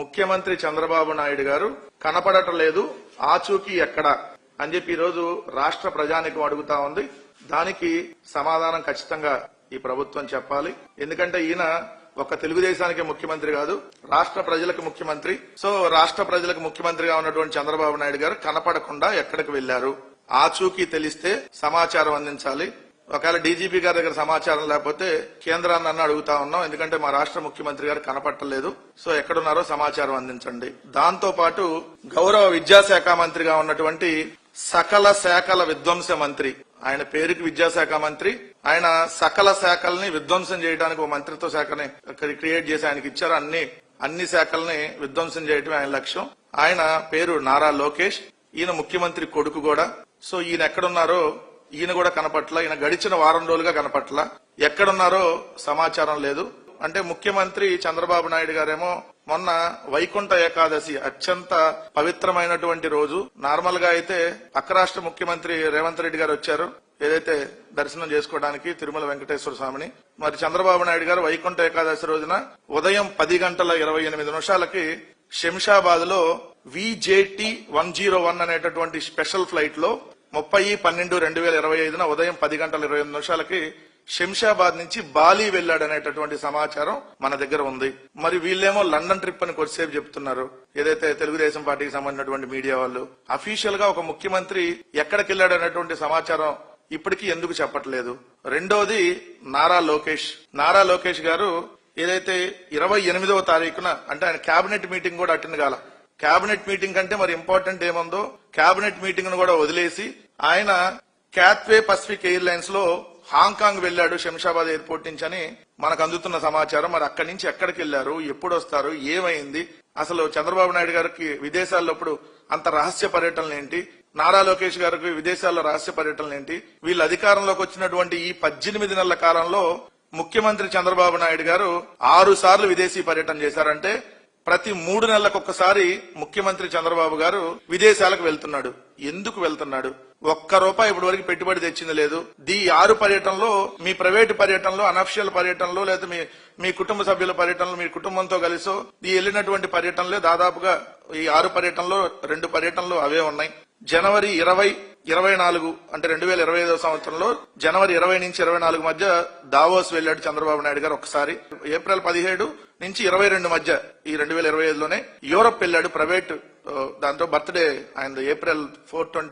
ముఖ్యమంత్రి చంద్రబాబు నాయుడు గారు కనపడటం లేదు ఆచూకీ ఎక్కడ? అని చెప్పి ఈరోజు రాష్ట్ర ప్రజానికం అడుగుతా ఉంది. దానికి సమాధానం ఖచ్చితంగా ఈ ప్రభుత్వం చెప్పాలి. ఎందుకంటే ఈయన ఒక తెలుగుదేశానికి ముఖ్యమంత్రి కాదు రాష్ట్ర ప్రజలకు ముఖ్యమంత్రి. సో రాష్ట్ర ప్రజలకు ముఖ్యమంత్రిగా ఉన్నటువంటి చంద్రబాబు నాయుడు గారు కనపడకుండా ఎక్కడికి వెళ్ళారు ఆచూకీ తెలిస్తే సమాచారం అందించాలి. ఒకవేళ డీజీపీ గారి దగ్గర సమాచారం లేకపోతే కేంద్రాన్ని అన్న అడుగుతా ఉన్నాం. ఎందుకంటే మా రాష్ట్ర ముఖ్యమంత్రి గారు కనపట్టలేదు. సో ఎక్కడున్నారో సమాచారం అందించండి. దాంతో పాటు గౌరవ విద్యాశాఖ మంత్రిగా ఉన్నటువంటి సకల శాఖల విధ్వంస మంత్రి ఆయన పేరుకి విద్యాశాఖ మంత్రి ఆయన సకల శాఖల్ని విధ్వంసం చేయడానికి ఒక మంత్రిత్వ శాఖని క్రియేట్ చేసి ఆయనకి ఇచ్చారు. అన్ని అన్ని శాఖల్ని విధ్వంసం చేయటమే ఆయన లక్ష్యం. ఆయన పేరు నారా లోకేష్ ఈయన ముఖ్యమంత్రి కొడుకు కూడా. సో ఈయన ఎక్కడున్నారో ఈయన కూడా కనపట్ల ఈయన గడిచిన వారం రోజులుగా కనపట్ల. ఎక్కడున్నారో సమాచారం లేదు. అంటే ముఖ్యమంత్రి చంద్రబాబు నాయుడు గారేమో మొన్న వైకుంఠ ఏకాదశి అత్యంత పవిత్రమైనటువంటి రోజు. నార్మల్గా అయితే పక్క రాష్ట్ర ముఖ్యమంత్రి రేవంత్ రెడ్డి గారు వచ్చారు. ఏదైతే దర్శనం చేసుకోవడానికి తిరుమల వెంకటేశ్వర స్వామిని. మరి చంద్రబాబు నాయుడు గారు వైకుంఠ ఏకాదశి రోజున ఉదయం పది గంటల ఇరవై ఎనిమిది నిమిషాలకి శంషాబాద్లో విజేటి వన్ జీరో వన్ అనేటటువంటి స్పెషల్ ఫ్లైట్లో ముప్పై పన్నెండు రెండు వేల ఇరవై ఐదున ఉదయం పది గంటల ఇరవై ఎనిమిది నిమిషాలకి శంషాబాద్ నుంచి బాలి వెళ్ళాడనేటటువంటి సమాచారం మన దగ్గర ఉంది. మరి వీళ్ళేమో లండన్ ట్రిప్ అని కొద్దిసేపు చెప్తున్నారు. ఏదైతే తెలుగుదేశం పార్టీకి సంబంధించినటువంటి మీడియా వాళ్ళు అఫీషియల్గా ఒక ముఖ్యమంత్రి ఎక్కడికి వెళ్ళాడనేటువంటి సమాచారం ఇప్పటికీ ఎందుకు చెప్పట్లేదు. రెండోది నారా లోకేష్. నారా లోకేష్ గారు ఏదైతే ఇరవై ఎనిమిదవ తారీఖున అంటే ఆయన కేబినెట్ మీటింగ్ కూడా అటెండ్ కాల. కేబినెట్ మీటింగ్ కంటే మరి ఇంపార్టెంట్ ఏముందో కేబినెట్ మీటింగ్ను కూడా వదిలేసి ఆయన క్యాత్వే పసిఫిక్ ఎయిర్లైన్స్లో హాంకాంగ్ వెళ్ళాడు శంషాబాద్ ఎయిర్పోర్ట్ నుంచి అని మనకు అందుతున్న సమాచారం. మరి అక్కడి నుంచి ఎక్కడికి వెళ్ళారు ఎప్పుడు వస్తారు? ఏమైంది? అసలు చంద్రబాబు నాయుడు గారికి విదేశాల్లో ఇప్పుడు అంత రహస్య పర్యటనలు ఏంటి? నారా లోకేష్ గారికి విదేశాల్లో రహస్య పర్యటనలు ఏంటి? వీళ్ళు అధికారంలోకి వచ్చినటువంటి ఈ పద్దెనిమిది నెలల కాలంలో ముఖ్యమంత్రి చంద్రబాబు నాయుడు గారు ఆరు సార్లు విదేశీ పర్యటన చేశారంటే ప్రతి మూడు నెలలకు ఒక్కసారి ముఖ్యమంత్రి చంద్రబాబు గారు విదేశాలకు వెళ్తున్నాడు. ఎందుకు వెళ్తున్నాడు? ఒక్క రూపాయి ఇప్పటి వరకు పెట్టుబడి తెచ్చింది లేదు. దీ ఆరు పర్యటనలో మీ ప్రైవేటు పర్యటనలో అనఫిషియల్ పర్యటనలో లేదా మీ మీ కుటుంబ సభ్యుల పర్యటనలో మీ కుటుంబంతో కలిసో ఈ వెళ్ళినటువంటి పర్యటనలే దాదాపుగా ఈ ఆరు పర్యటనలో రెండు పర్యటనలు అవే ఉన్నాయి. జనవరి ఇరవై ఇరవై నాలుగు అంటే రెండు వేల ఇరవై ఐదవ సంవత్సరంలో జనవరి ఇరవై నుంచి ఇరవై నాలుగు మధ్య దావోస్ వెళ్ళాడు చంద్రబాబు నాయుడు గారు ఒకసారి. ఏప్రిల్ పదిహేడు నుంచి ఇరవై రెండు మధ్య ఈ రెండు వేల ఇరవై ఐదులోనే యూరప్ వెళ్ళాడు ప్రైవేట్ దాంతో బర్త్డే ఆయన ఏప్రిల్ ఫోర్ ట్వంటీ